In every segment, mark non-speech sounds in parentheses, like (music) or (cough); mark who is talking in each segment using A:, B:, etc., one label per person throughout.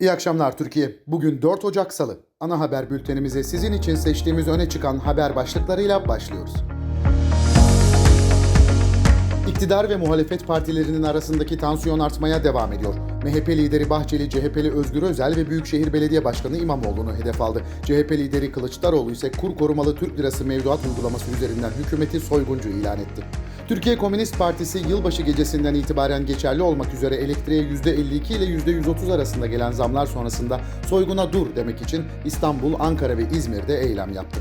A: İyi akşamlar Türkiye. Bugün 4 Ocak Salı. Ana haber bültenimize sizin için seçtiğimiz öne çıkan haber başlıklarıyla başlıyoruz. İktidar ve muhalefet partilerinin arasındaki tansiyon artmaya devam ediyor. MHP lideri Bahçeli, CHP'li Özgür Özel ve Büyükşehir Belediye Başkanı İmamoğlu'nu hedef aldı. CHP lideri Kılıçdaroğlu ise kur korumalı Türk lirası mevduat uygulaması üzerinden hükümeti soyguncu ilan etti. Türkiye Komünist Partisi yılbaşı gecesinden itibaren geçerli olmak üzere elektriğe %52 ile %130 arasında gelen zamlar sonrasında soyguna dur demek için İstanbul, Ankara ve İzmir'de eylem yaptı.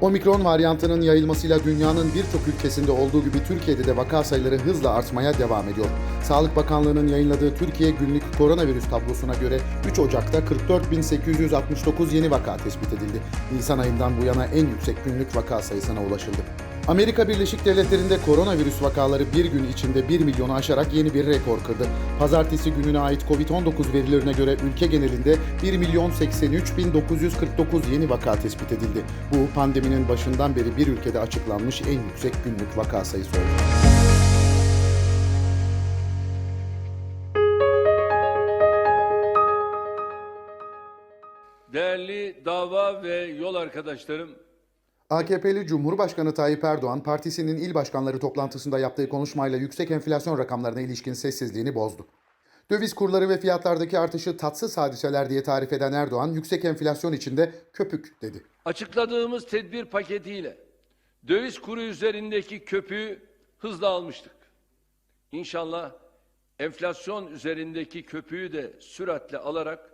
A: Omikron varyantının yayılmasıyla dünyanın birçok ülkesinde olduğu gibi Türkiye'de de vaka sayıları hızla artmaya devam ediyor. Sağlık Bakanlığı'nın yayınladığı Türkiye günlük koronavirüs tablosuna göre 3 Ocak'ta 44.869 yeni vaka tespit edildi. Nisan ayından bu yana en yüksek günlük vaka sayısına ulaşıldı. Amerika Birleşik Devletleri'nde koronavirüs vakaları bir gün içinde 1 milyonu aşarak yeni bir rekor kırdı. Pazartesi gününe ait Covid-19 verilerine göre ülke genelinde 1 milyon 83 bin 949 yeni vaka tespit edildi. Bu pandeminin başından beri bir ülkede açıklanmış en yüksek günlük vaka sayısı oldu.
B: Değerli dava ve yol arkadaşlarım,
A: AKP'li Cumhurbaşkanı Tayyip Erdoğan, partisinin il başkanları toplantısında yaptığı konuşmayla yüksek enflasyon rakamlarına ilişkin sessizliğini bozdu. Döviz kurları ve fiyatlardaki artışı tatsız hadiseler diye tarif eden Erdoğan, yüksek enflasyon içinde köpük dedi.
B: açıkladığımız tedbir paketiyle döviz kuru üzerindeki köpüğü hızla almıştık. İnşallah enflasyon üzerindeki köpüğü de süratle alarak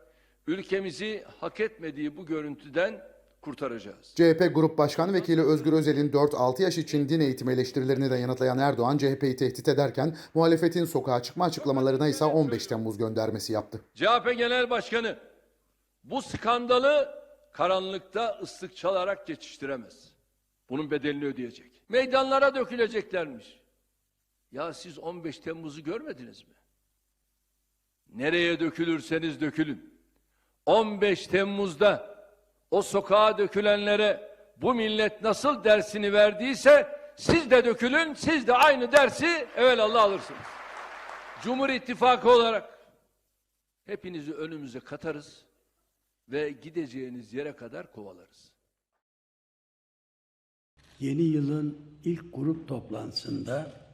B: ülkemizi hak etmediği bu görüntüden kurtaracağız.
A: CHP Grup Başkan Vekili Özgür Özel'in 4-6 yaş için din eğitimi eleştirilerini de yanıtlayan Erdoğan, CHP'yi tehdit ederken muhalefetin sokağa çıkma açıklamalarına ise 15 Temmuz göndermesi yaptı.
B: CHP Genel Başkanı bu skandalı karanlıkta ıslık çalarak geçiştiremez. Bunun bedelini ödeyecek. Meydanlara döküleceklermiş. Ya siz 15 Temmuz'u görmediniz mi? Nereye dökülürseniz dökülün. 15 Temmuz'da o sokağa dökülenlere bu millet nasıl dersini verdiyse siz de dökülün, siz de aynı dersi evelallah alırsınız. Cumhur İttifakı olarak hepinizi önümüze katarız ve gideceğiniz yere kadar kovalarız.
C: Yeni yılın ilk grup toplantısında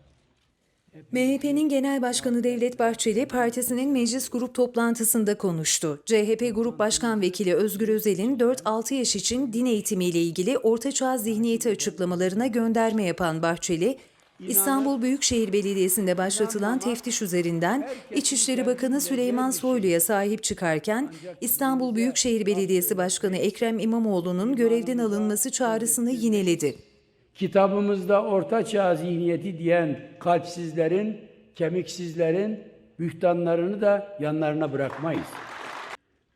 D: MHP'nin Genel Başkanı Devlet Bahçeli partisinin meclis grup toplantısında konuştu. CHP Grup Başkan Vekili Özgür Özel'in 4-6 yaş için din eğitimiyle ilgili ortaçağ zihniyeti açıklamalarına gönderme yapan Bahçeli, İstanbul Büyükşehir Belediyesi'nde başlatılan teftiş üzerinden İçişleri Bakanı Süleyman Soylu'ya sahip çıkarken İstanbul Büyükşehir Belediyesi Başkanı Ekrem İmamoğlu'nun görevden alınması çağrısını yineledi.
C: Kitabımızda orta çağ zihniyeti diyen kalpsizlerin, kemiksizlerin bühtanlarını da yanlarına bırakmayız.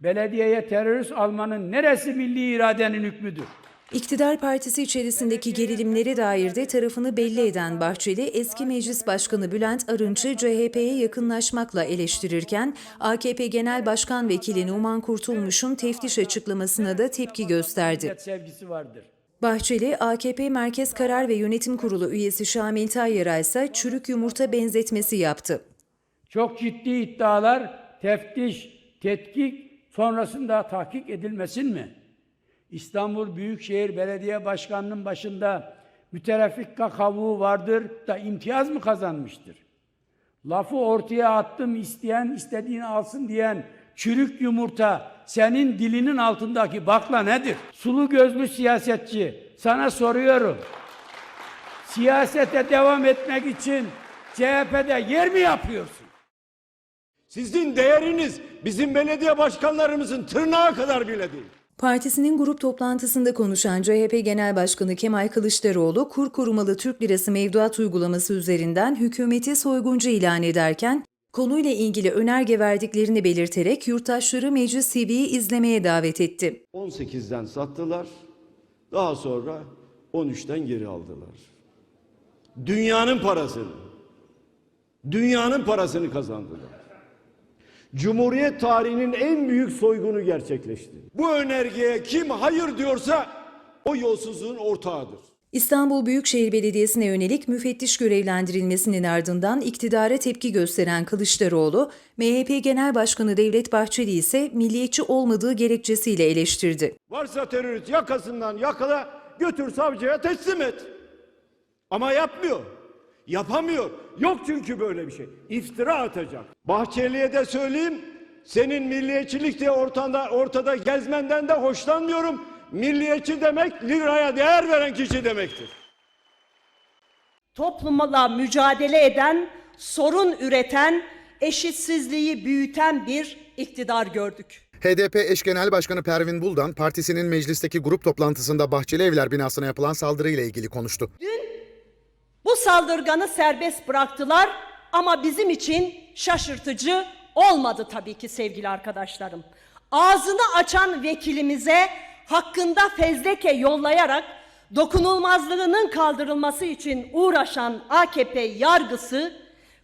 C: Belediyeye terörist almanın neresi milli iradenin hükmüdür?
D: İktidar partisi içerisindeki gerilimlere dair de tarafını belli eden Bahçeli, eski meclis başkanı Bülent Arınç'ı CHP'ye yakınlaşmakla eleştirirken, AKP Genel Başkan Vekili Numan Kurtulmuş'un teftiş açıklamasına da tepki gösterdi.
C: Sevgisi vardır.
D: Bahçeli, AKP Merkez Karar ve Yönetim Kurulu üyesi Şamil Tayyar'a ise çürük yumurta benzetmesi yaptı.
C: Çok ciddi iddialar teftiş, tetkik sonrasında tahkik edilmesin mi? İstanbul Büyükşehir Belediye Başkanı'nın başında mütereffikka kavuğu vardır da imtiyaz mı kazanmıştır? Lafı ortaya attım isteyen istediğini alsın diyen çürük yumurta senin dilinin altındaki bakla nedir? Sulu gözlü siyasetçi sana soruyorum. Siyasete devam etmek için CHP'de yer mi yapıyorsun?
E: Sizin değeriniz bizim belediye başkanlarımızın tırnağı kadar bile değil.
D: Partisinin grup toplantısında konuşan CHP Genel Başkanı Kemal Kılıçdaroğlu, kur korumalı Türk Lirası mevduat uygulaması üzerinden hükümeti soyguncu ilan ederken, konuyla ilgili önerge verdiklerini belirterek yurttaşları Meclis TV'yi izlemeye davet etti.
E: 18'den sattılar. Daha sonra 13'ten geri aldılar. Dünyanın parasını. Dünyanın parasını kazandılar. Cumhuriyet tarihinin en büyük soygunu gerçekleşti. Bu önergeye kim hayır diyorsa o yolsuzluğun ortağıdır.
D: İstanbul Büyükşehir Belediyesi'ne yönelik müfettiş görevlendirilmesinin ardından iktidara tepki gösteren Kılıçdaroğlu, MHP Genel Başkanı Devlet Bahçeli ise milliyetçi olmadığı gerekçesiyle eleştirdi.
E: Varsa terörist yakasından yakala götür savcıya teslim et. Ama yapmıyor. Yapamıyor. Yok çünkü böyle bir şey. İftira atacak. Bahçeli'ye de söyleyeyim. Senin milliyetçilik diye ortada, ortada gezmenden de hoşlanmıyorum. Milliyetçi demek liraya değer veren kişi demektir.
F: toplumla mücadele eden, sorun üreten, eşitsizliği büyüten bir iktidar gördük.
A: HDP eş genel başkanı Pervin Buldan, partisinin meclisteki grup toplantısında Bahçeli Evler binasına yapılan saldırıyla ilgili konuştu.
F: Bu saldırganı serbest bıraktılar ama bizim için şaşırtıcı olmadı tabii ki sevgili arkadaşlarım. Ağzını açan vekilimize hakkında fezleke yollayarak dokunulmazlığının kaldırılması için uğraşan AKP yargısı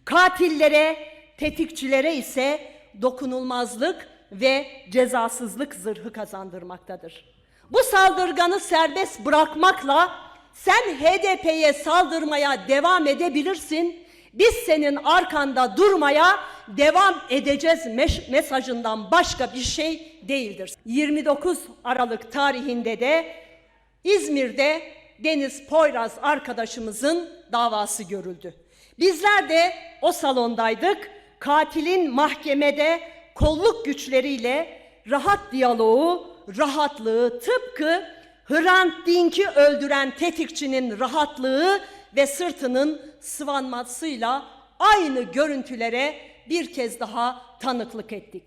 F: katillere, tetikçilere ise dokunulmazlık ve cezasızlık zırhı kazandırmaktadır. Bu saldırganı serbest bırakmakla sen HDP'ye saldırmaya devam edebilirsin. Biz senin arkanda durmaya devam edeceğiz mesajından başka bir şey değildir. 29 Aralık tarihinde de İzmir'de Deniz Poyraz arkadaşımızın davası görüldü. Bizler de o salondaydık. Katilin mahkemede kolluk güçleriyle rahat diyaloğu, rahatlığı tıpkı Hrant Dink'i öldüren tetikçinin rahatlığı ve sırtının sıvanmasıyla aynı görüntülere bir kez daha tanıklık ettik.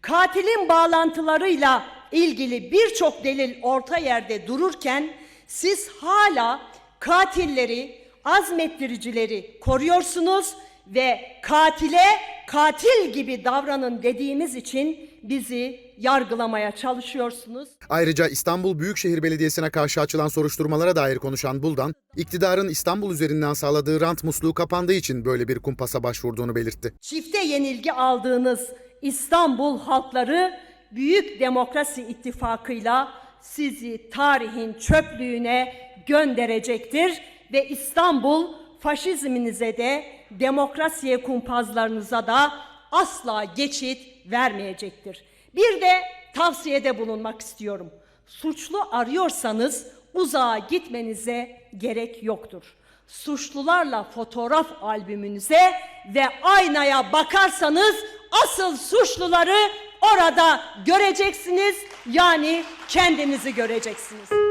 F: Katilin bağlantılarıyla ilgili birçok delil orta yerde dururken siz hala katilleri, azmettiricileri koruyorsunuz ve katile katil gibi davranın dediğimiz için bizi yargılamaya çalışıyorsunuz.
A: Ayrıca İstanbul Büyükşehir Belediyesi'ne karşı açılan soruşturmalara dair konuşan Buldan, iktidarın İstanbul üzerinden sağladığı rant musluğu kapandığı için böyle bir kumpasa başvurduğunu belirtti.
F: Çifte yenilgi aldığınız İstanbul halkları Büyük Demokrasi İttifakı'yla sizi tarihin çöplüğüne gönderecektir ve İstanbul faşizminize de demokrasiye kumpazlarınıza da asla geçit vermeyecektir. Bir de tavsiyede bulunmak istiyorum. Suçlu arıyorsanız uzağa gitmenize gerek yoktur. Suçlularla fotoğraf albümünüze ve aynaya bakarsanız asıl suçluları orada göreceksiniz. Yani kendinizi göreceksiniz.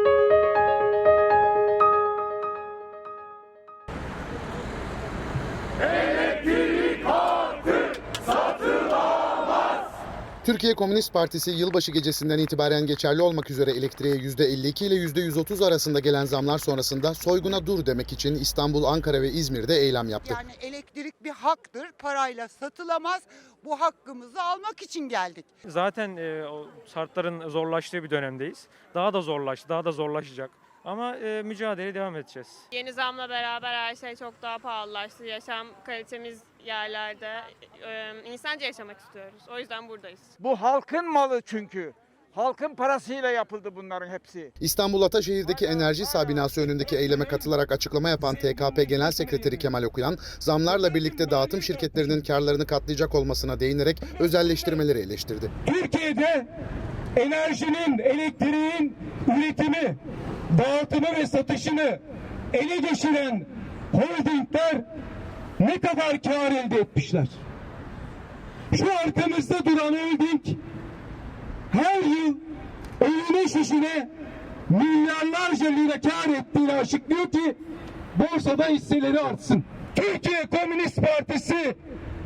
A: Türkiye Komünist Partisi yılbaşı gecesinden itibaren geçerli olmak üzere elektriğe %52 ile %130 arasında gelen zamlar sonrasında soyguna dur demek için İstanbul, Ankara ve İzmir'de eylem yaptı.
G: Yani elektrik bir haktır, parayla satılamaz. Bu hakkımızı almak için geldik.
H: Zaten e, o şartların zorlaştığı bir dönemdeyiz. Daha da zorlaştı, daha da zorlaşacak. Ama e, mücadeleye devam edeceğiz.
I: Yeni zamla beraber her şey çok daha pahalılaştı. Yaşam kalitemiz yerlerde. Ee, insanca yaşamak istiyoruz. O yüzden buradayız.
J: Bu halkın malı çünkü. Halkın parasıyla yapıldı bunların hepsi.
A: İstanbul Ataşehir'deki Enerji Sağ binası önündeki eyleme katılarak açıklama yapan TKP Genel Sekreteri Kemal Okuyan, zamlarla birlikte dağıtım şirketlerinin karlarını katlayacak olmasına değinerek özelleştirmeleri eleştirdi.
K: Türkiye'de enerjinin, elektriğin üretimi, dağıtımı ve satışını ele geçiren holdingler ne kadar kar elde etmişler? Şu arkamızda duran holding her yıl ölüme şişine milyarlarca lira kar ettiğini açıklıyor ki borsada hisseleri artsın. Türkiye Komünist Partisi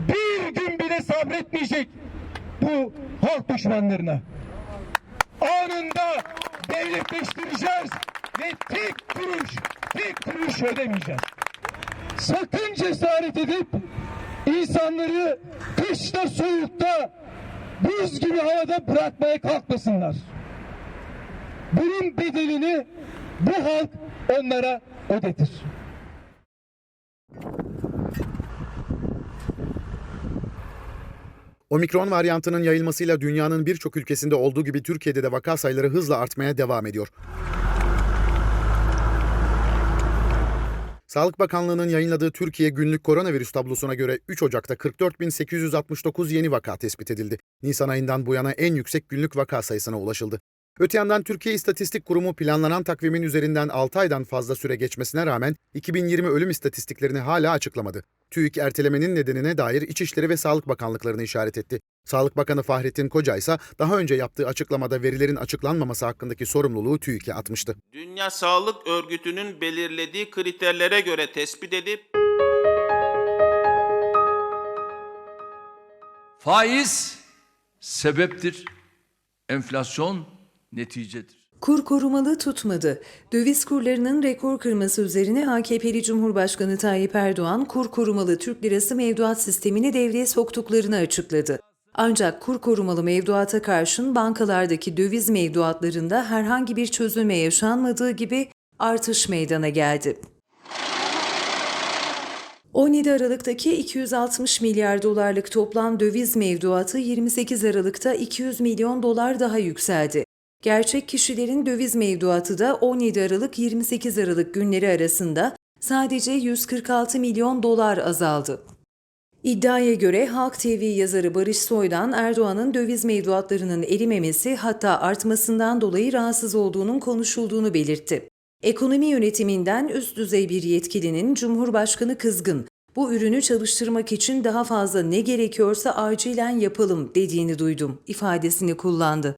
K: bir gün bile sabretmeyecek bu halk düşmanlarına. Anında devletleştireceğiz ve tek kuruş, tek kuruş ödemeyeceğiz. Sakın cesaret edip insanları kışta soğukta buz gibi havada bırakmaya kalkmasınlar. Bunun bedelini bu halk onlara ödetir.
A: Omikron varyantının yayılmasıyla dünyanın birçok ülkesinde olduğu gibi Türkiye'de de vaka sayıları hızla artmaya devam ediyor. Sağlık Bakanlığı'nın yayınladığı Türkiye günlük koronavirüs tablosuna göre 3 Ocak'ta 44.869 yeni vaka tespit edildi. Nisan ayından bu yana en yüksek günlük vaka sayısına ulaşıldı. Öte yandan Türkiye İstatistik Kurumu planlanan takvimin üzerinden 6 aydan fazla süre geçmesine rağmen 2020 ölüm istatistiklerini hala açıklamadı. TÜİK ertelemenin nedenine dair İçişleri ve Sağlık Bakanlıklarını işaret etti. Sağlık Bakanı Fahrettin Koca ise daha önce yaptığı açıklamada verilerin açıklanmaması hakkındaki sorumluluğu TÜİK'e atmıştı.
L: Dünya Sağlık Örgütü'nün belirlediği kriterlere göre tespit edip
B: Faiz sebeptir. Enflasyon neticedir.
D: Kur korumalı tutmadı. Döviz kurlarının rekor kırması üzerine AKP'li Cumhurbaşkanı Tayyip Erdoğan kur korumalı Türk lirası mevduat sistemini devreye soktuklarını açıkladı. Ancak kur korumalı mevduata karşın bankalardaki döviz mevduatlarında herhangi bir çözülme yaşanmadığı gibi artış meydana geldi. 17 Aralık'taki 260 milyar dolarlık toplam döviz mevduatı 28 Aralık'ta 200 milyon dolar daha yükseldi. Gerçek kişilerin döviz mevduatı da 17 Aralık 28 Aralık günleri arasında sadece 146 milyon dolar azaldı. İddiaya göre Halk TV yazarı Barış Soydan Erdoğan'ın döviz mevduatlarının erimemesi hatta artmasından dolayı rahatsız olduğunun konuşulduğunu belirtti. Ekonomi yönetiminden üst düzey bir yetkilinin Cumhurbaşkanı kızgın, bu ürünü çalıştırmak için daha fazla ne gerekiyorsa acilen yapalım dediğini duydum ifadesini kullandı.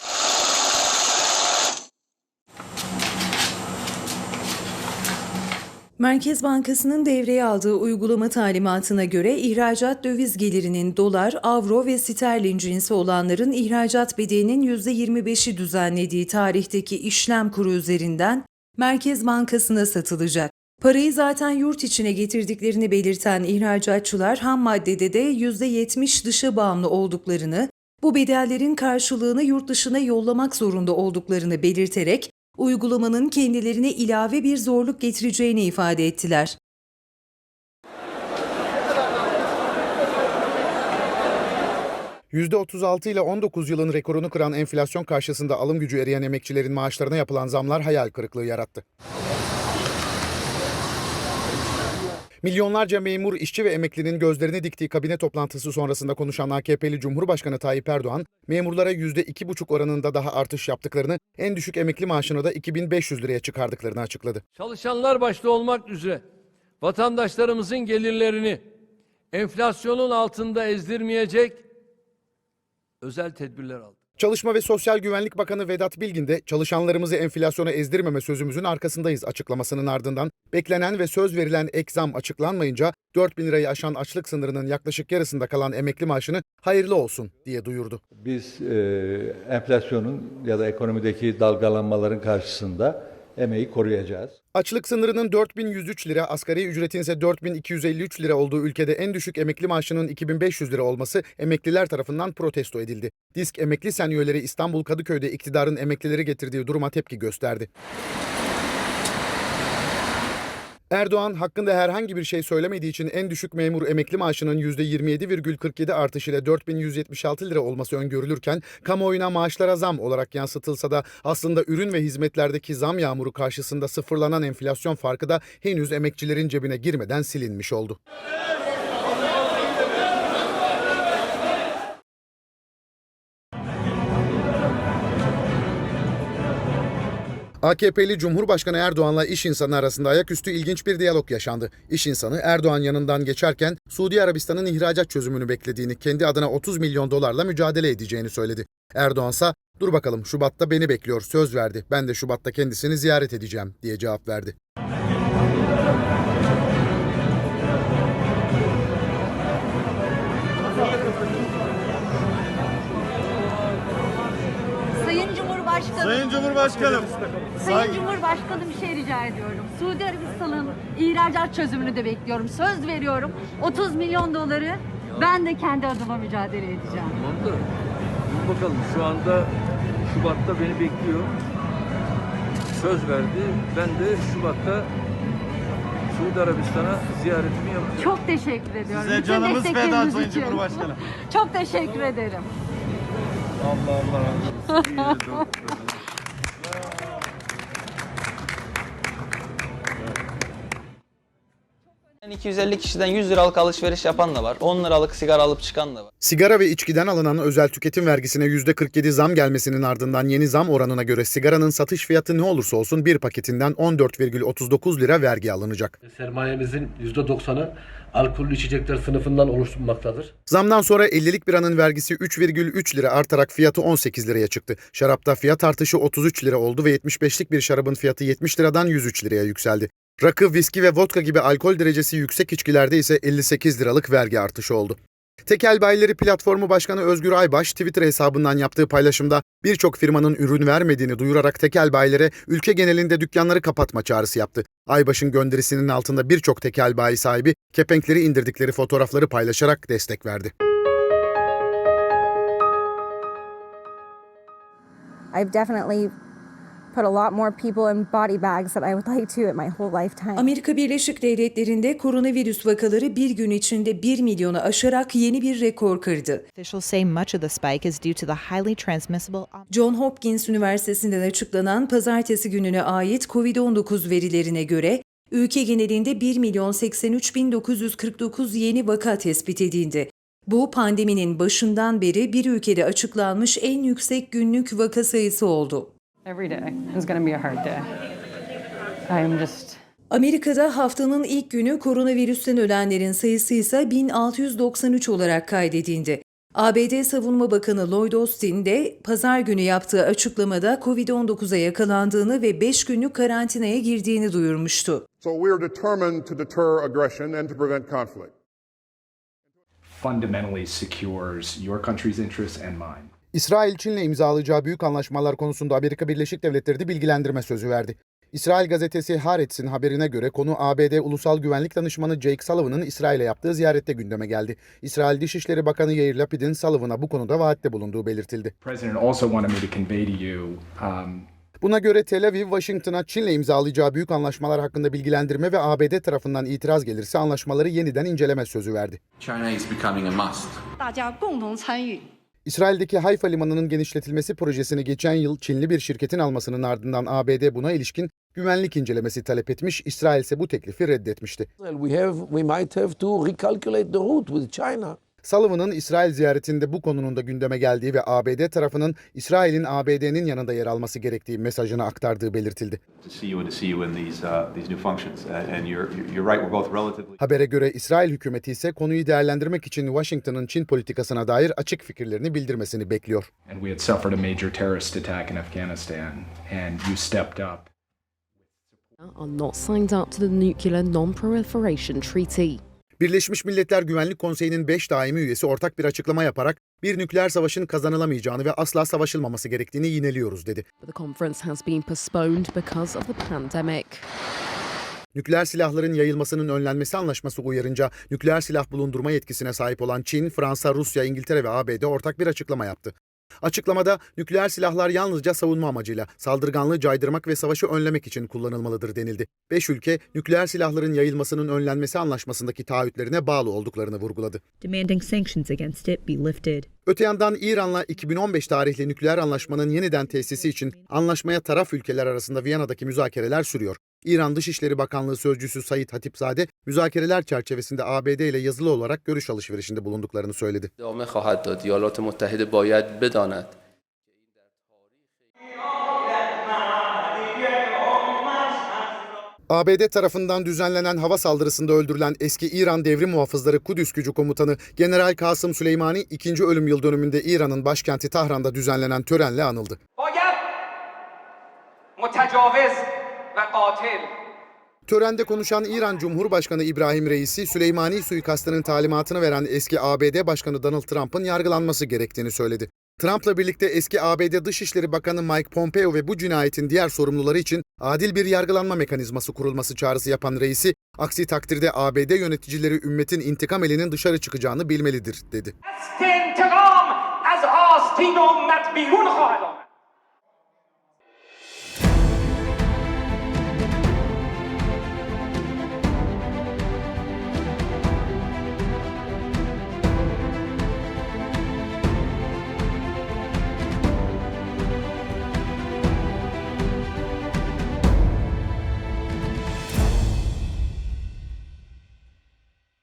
D: Merkez Bankası'nın devreye aldığı uygulama talimatına göre ihracat döviz gelirinin dolar, avro ve sterlin cinsi olanların ihracat bedelinin %25'i düzenlediği tarihteki işlem kuru üzerinden Merkez Bankası'na satılacak. Parayı zaten yurt içine getirdiklerini belirten ihracatçılar ham maddede de %70 dışa bağımlı olduklarını, bu bedellerin karşılığını yurt dışına yollamak zorunda olduklarını belirterek uygulamanın kendilerine ilave bir zorluk getireceğini ifade ettiler.
A: %36 ile 19 yılın rekorunu kıran enflasyon karşısında alım gücü eriyen emekçilerin maaşlarına yapılan zamlar hayal kırıklığı yarattı. Milyonlarca memur, işçi ve emeklinin gözlerini diktiği kabine toplantısı sonrasında konuşan AKP'li Cumhurbaşkanı Tayyip Erdoğan, memurlara %2,5 oranında daha artış yaptıklarını, en düşük emekli maaşını da 2500 liraya çıkardıklarını açıkladı.
B: Çalışanlar başta olmak üzere vatandaşlarımızın gelirlerini enflasyonun altında ezdirmeyecek özel tedbirler aldı.
A: Çalışma ve Sosyal Güvenlik Bakanı Vedat Bilgin de çalışanlarımızı enflasyona ezdirmeme sözümüzün arkasındayız açıklamasının ardından beklenen ve söz verilen ek zam açıklanmayınca 4 bin lirayı aşan açlık sınırının yaklaşık yarısında kalan emekli maaşını hayırlı olsun diye duyurdu.
M: Biz e, enflasyonun ya da ekonomideki dalgalanmaların karşısında emeği koruyacağız.
A: Açlık sınırının 4103 lira, asgari ücretin ise 4253 lira olduğu ülkede en düşük emekli maaşının 2500 lira olması emekliler tarafından protesto edildi. Disk Emekli Sen üyeleri İstanbul Kadıköy'de iktidarın emeklileri getirdiği duruma tepki gösterdi. Erdoğan hakkında herhangi bir şey söylemediği için en düşük memur emekli maaşının %27,47 artışıyla 4176 lira olması öngörülürken kamuoyuna maaşlara zam olarak yansıtılsa da aslında ürün ve hizmetlerdeki zam yağmuru karşısında sıfırlanan enflasyon farkı da henüz emekçilerin cebine girmeden silinmiş oldu. AKP'li Cumhurbaşkanı Erdoğan'la iş insanı arasında ayaküstü ilginç bir diyalog yaşandı. İş insanı Erdoğan yanından geçerken Suudi Arabistan'ın ihracat çözümünü beklediğini, kendi adına 30 milyon dolarla mücadele edeceğini söyledi. Erdoğan ise dur bakalım Şubat'ta beni bekliyor, söz verdi. Ben de Şubat'ta kendisini ziyaret edeceğim diye cevap verdi.
N: Cumhurbaşkanım.
E: Sayın Cumhurbaşkanım.
N: Sayın Cumhurbaşkanım bir şey rica ediyorum. Suudi Arabistan'ın ihracat çözümünü de bekliyorum. Söz veriyorum. 30 milyon doları ben de kendi adıma mücadele edeceğim.
B: Tamam da dur bakalım şu anda Şubat'ta beni bekliyor. Söz verdi. Ben de Şubat'ta Suudi Arabistan'a ziyaretimi yapacağım.
N: Çok teşekkür ediyorum.
E: Size
N: Bütün
E: canımız feda
N: destekleriniz
E: Sayın
N: için.
E: Cumhurbaşkanım.
N: Çok teşekkür ederim.
B: Allah Allah. İyi, (laughs)
O: 250 kişiden 100 liralık alışveriş yapan da var. 10 liralık sigara alıp çıkan da var.
A: Sigara ve içkiden alınan özel tüketim vergisine %47 zam gelmesinin ardından yeni zam oranına göre sigaranın satış fiyatı ne olursa olsun bir paketinden 14,39 lira vergi alınacak.
K: Sermayemizin %90'ı alkollü içecekler sınıfından oluşmaktadır.
A: Zamdan sonra 50'lik biranın vergisi 3,3 lira artarak fiyatı 18 liraya çıktı. Şarapta fiyat artışı 33 lira oldu ve 75'lik bir şarabın fiyatı 70 liradan 103 liraya yükseldi. Rakı, viski ve vodka gibi alkol derecesi yüksek içkilerde ise 58 liralık vergi artışı oldu. Tekel Bayileri Platformu Başkanı Özgür Aybaş Twitter hesabından yaptığı paylaşımda birçok firmanın ürün vermediğini duyurarak tekel bayilere ülke genelinde dükkanları kapatma çağrısı yaptı. Aybaş'ın gönderisinin altında birçok tekel bayi sahibi kepenkleri indirdikleri fotoğrafları paylaşarak destek verdi.
N: I've definitely
D: Amerika Birleşik Devletleri'nde koronavirüs vakaları bir gün içinde 1 milyonu aşarak yeni bir rekor kırdı.
N: Officials say much of the spike is due to the highly transmissible
D: John Hopkins Üniversitesi'nden açıklanan pazartesi gününe ait COVID-19 verilerine göre ülke genelinde 1 milyon 83 bin 949 yeni vaka tespit edildi. Bu pandeminin başından beri bir ülkede açıklanmış en yüksek günlük vaka sayısı oldu.
N: Every day is going to be a hard day. I'm just
D: Amerika'da haftanın ilk günü koronavirüsten ölenlerin sayısı ise 1693 olarak kaydedildi. ABD Savunma Bakanı Lloyd Austin de pazar günü yaptığı açıklamada COVID-19'a yakalandığını ve 5 günlük karantinaya girdiğini duyurmuştu.
K: So we are determined to deter aggression and to prevent conflict.
H: Fundamentally secures your country's interests and mine.
A: İsrail Çin'le imzalayacağı büyük anlaşmalar konusunda Amerika Birleşik Devletleri de bilgilendirme sözü verdi. İsrail gazetesi Haaretz'in haberine göre konu ABD Ulusal Güvenlik Danışmanı Jake Sullivan'ın İsrail'e yaptığı ziyarette gündeme geldi. İsrail Dışişleri Bakanı Yair Lapid'in Sullivan'a bu konuda vaatte bulunduğu belirtildi.
H: Um,
A: Buna göre Tel Aviv, Washington'a Çin'le imzalayacağı büyük anlaşmalar hakkında bilgilendirme ve ABD tarafından itiraz gelirse anlaşmaları yeniden inceleme sözü verdi.
L: China is becoming a must.
A: İsrail'deki Hayfa limanının genişletilmesi projesini geçen yıl Çinli bir şirketin almasının ardından ABD buna ilişkin güvenlik incelemesi talep etmiş, İsrail ise bu teklifi reddetmişti. Sullivan'ın İsrail ziyaretinde bu konunun da gündeme geldiği ve ABD tarafının İsrail'in ABD'nin yanında yer alması gerektiği mesajını aktardığı belirtildi.
H: uh,
A: Habere göre İsrail hükümeti ise konuyu değerlendirmek için Washington'ın Çin politikasına dair açık fikirlerini bildirmesini bekliyor.
N: are not signed up to the Nuclear Non-Proliferation Treaty.
A: Birleşmiş Milletler Güvenlik Konseyi'nin 5 daimi üyesi ortak bir açıklama yaparak bir nükleer savaşın kazanılamayacağını ve asla savaşılmaması gerektiğini yineliyoruz dedi. Nükleer silahların yayılmasının önlenmesi anlaşması uyarınca nükleer silah bulundurma yetkisine sahip olan Çin, Fransa, Rusya, İngiltere ve ABD ortak bir açıklama yaptı. Açıklamada nükleer silahlar yalnızca savunma amacıyla saldırganlığı caydırmak ve savaşı önlemek için kullanılmalıdır denildi. Beş ülke nükleer silahların yayılmasının önlenmesi anlaşmasındaki taahhütlerine bağlı olduklarını vurguladı.
N: Demanding sanctions against it be lifted.
A: Öte yandan İran'la 2015 tarihli nükleer anlaşmanın yeniden tesisi için anlaşmaya taraf ülkeler arasında Viyana'daki müzakereler sürüyor. İran Dışişleri Bakanlığı Sözcüsü Sayit Hatipzade, müzakereler çerçevesinde ABD ile yazılı olarak görüş alışverişinde bulunduklarını söyledi. ABD tarafından düzenlenen hava saldırısında öldürülen eski İran devrim muhafızları Kudüs Gücü Komutanı General Kasım Süleymani 2. ölüm yıl dönümünde İran'ın başkenti Tahran'da düzenlenen törenle anıldı
H: ve katil.
A: Törende konuşan İran Cumhurbaşkanı İbrahim Reisi, Süleymani suikastının talimatını veren eski ABD Başkanı Donald Trump'ın yargılanması gerektiğini söyledi. Trump'la birlikte eski ABD Dışişleri Bakanı Mike Pompeo ve bu cinayetin diğer sorumluları için adil bir yargılanma mekanizması kurulması çağrısı yapan reisi, aksi takdirde ABD yöneticileri ümmetin intikam elinin dışarı çıkacağını bilmelidir, dedi.